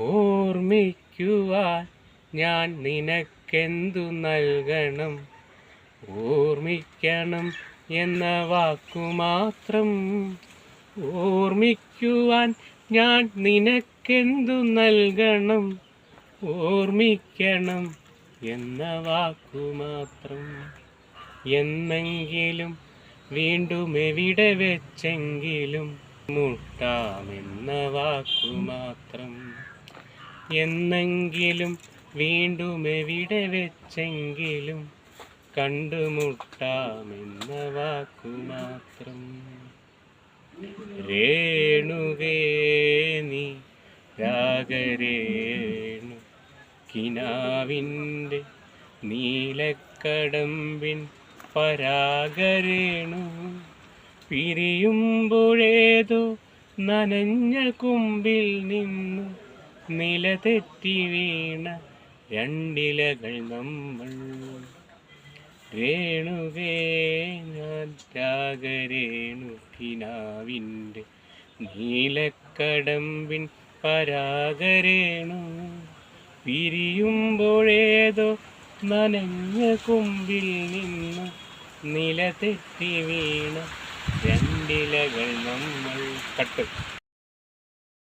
ഓർമ്മിക്കുവാൻ ഞാൻ നിനക്കെന്തു നൽകണം? ഓർമ്മിക്കണം എന്ന വാക്കു മാത്രം. ഓർമ്മിക്കുവാൻ ഞാൻ നിനക്കെന്തു നൽകണം? ഓർമ്മിക്കണം എന്ന വാക്കു മാത്രം. എന്നെങ്കിലും വീണ്ടും എവിടെ വെച്ചെങ്കിലും മുട്ടാമെന്ന വാക്കു മാത്രം. എന്നെങ്കിലും വീണ്ടും എവിടെ വെച്ചെങ്കിലും കണ്ടുമുട്ടാമെന്ന വാക്കു മാത്രം. രേണുകേ നീ രാഗരേണു കിനാവിന്റെ നീലക്കടമ്പിൻ പരാഗരേണു പിരിയുമ്പോഴേതു നനഞ്ഞ കുമ്പിൽ നിന്നു നിലതെറ്റി വീണ രണ്ടിലകൾ നമ്മൾ. രേണുകേ ഞാൻ നീലക്കടമ്പിൻ പരാഗരേണു. പിരിയുമ്പോഴേതോ നനഞ്ഞ കുമ്പിൽ നിന്ന് നിലതെറ്റി വീണ രണ്ടിലകൾ നമ്മൾ. കട്ട്.